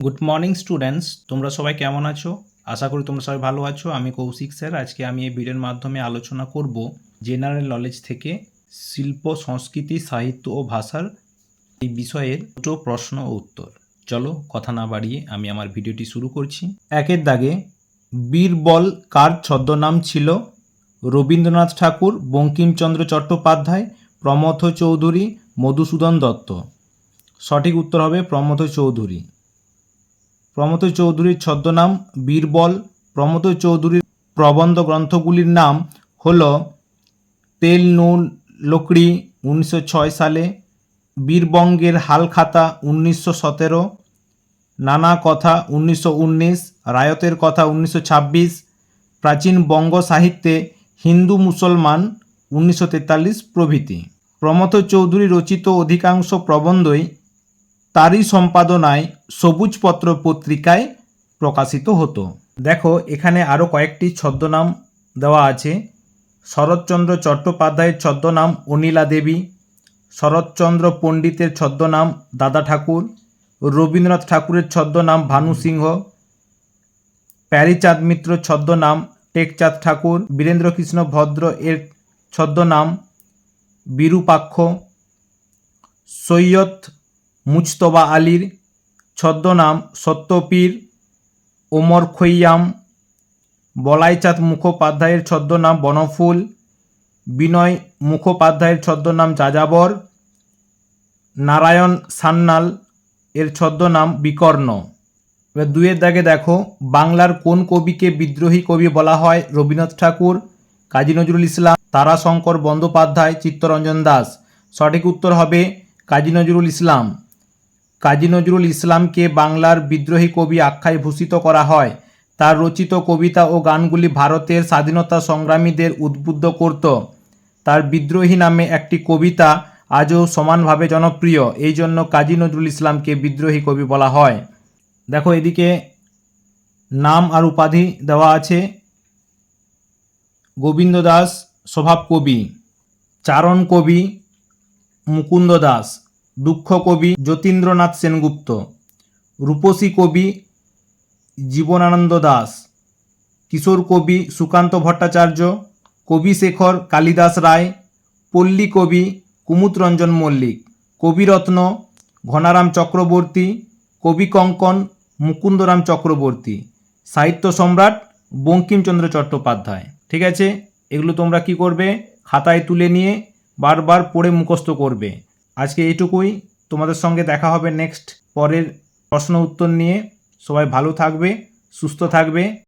Good morning students তোমরা সবাই কেমন আছো? আশা করি তোমরা সবাই ভালো আছো। আমি কৌশিক স্যার। আজকে আমি এই ভিডিওর মাধ্যমে আলোচনা করব জেনারেল নলেজ থেকে শিল্প, সংস্কৃতি, সাহিত্য ও ভাষার এই বিষয়ের দুটো প্রশ্ন ও উত্তর। চলো কথা না বাড়িয়ে আমি আমার ভিডিওটি শুরু করছি। একের দাগে, বীরবল কার ছদ্মনাম ছিল? রবীন্দ্রনাথ ঠাকুর, বঙ্কিমচন্দ্র চট্টোপাধ্যায়, প্রমথ চৌধুরী, মধুসূদন দত্ত। সঠিক উত্তর হবে প্রমথ চৌধুরী। প্রমথ চৌধুরীর ছদ্মনাম বীরবল। প্রমথ চৌধুরীর প্রবন্ধ গ্রন্থগুলির নাম হল তেল নুন লকড়ি উনিশশো ছয় সালে, বীরবঙ্গের হালখাতা উনিশশো সতেরো, নানা কথা উনিশশো উনিশ, রায়তের কথা উনিশশো ছাব্বিশ, প্রাচীন বঙ্গ সাহিত্যে হিন্দু মুসলমান উনিশশো তেতাল্লিশ প্রভৃতি। প্রমথ চৌধুরী রচিত অধিকাংশ প্রবন্ধই তারই সম্পাদনায় সবুজপত্র পত্রিকায় প্রকাশিত হতো। দেখো, এখানে আরও কয়েকটি ছদ্মনাম দেওয়া আছে। শরৎচন্দ্র চট্টোপাধ্যায়ের ছদ্মনাম অনিলা দেবী, শরৎচন্দ্র পণ্ডিতের ছদ্মনাম দাদা ঠাকুর, রবীন্দ্রনাথ ঠাকুরের ছদ্মনাম ভানু সিংহ, প্যারিচাঁদ মিত্র ছদ্মনাম টেকচাঁদ ঠাকুর, বীরেন্দ্রকৃষ্ণ ভদ্র এর ছদ্মনাম বিরূপাক্ষ, সৈয়দ মুজতবা আলীর ছদ্মনাম সত্যপীর ওমর খৈয়াম, বলাইচাঁদ মুখোপাধ্যায়ের ছদ্মনাম বনফুল, বিনয় মুখোপাধ্যায়ের ছদ্মনাম যাযাবর, নারায়ণ সান্যাল এর ছদ্মনাম বিকর্ণ। এবার দুয়ের দাগে দেখো, বাংলার কোন কবিকে বিদ্রোহী কবি বলা হয়? রবীন্দ্রনাথ ঠাকুর, কাজী নজরুল ইসলাম, তারাশঙ্কর বন্দ্যোপাধ্যায়, চিত্তরঞ্জন দাস। সঠিক উত্তর হবে কাজী নজরুল ইসলাম। কাজী নজরুল ইসলামকে বাংলার বিদ্রোহী কবি আখ্যায় ভূষিত করা হয়। তার রচিত কবিতা ও গানগুলি ভারতের স্বাধীনতা সংগ্রামীদের উদ্বুদ্ধ করত। তার বিদ্রোহী নামে একটি কবিতা আজও সমানভাবে জনপ্রিয়। এই জন্য কাজী নজরুল ইসলামকে বিদ্রোহী কবি বলা হয়। দেখো, এদিকে নাম আর উপাধি দেওয়া আছে। গোবিন্দ দাস স্বভাব কবি চারণ কবি, মুকুন্দ দাস। দুঃখ কবি যতীন্দ্রনাথ সেনগুপ্ত, রূপসী কবি জীবনানন্দ দাস, কিশোর কবি সুকান্ত ভট্টাচার্য, কবি শেখর কালিদাস রায়, পল্লী কবি কুমুদরঞ্জন মল্লিক কবিরত্ন ঘনারাম চক্রবর্তী, কবি কঙ্কন মুকুন্দরাম চক্রবর্তী, সাহিত্য সম্রাট বঙ্কিমচন্দ্র চট্টোপাধ্যায়। ঠিক আছে? এগুলো তোমরা কি করবে? খাতায় তুলে নিয়ে বারবার পড়ে মুখস্থ করবে। আজকে এইটুকুই। তোমাদের সঙ্গে দেখা হবে নেক্সট পরের প্রশ্ন উত্তর নিয়ে। সবাই ভালো থাকবে, সুস্থ থাকবে।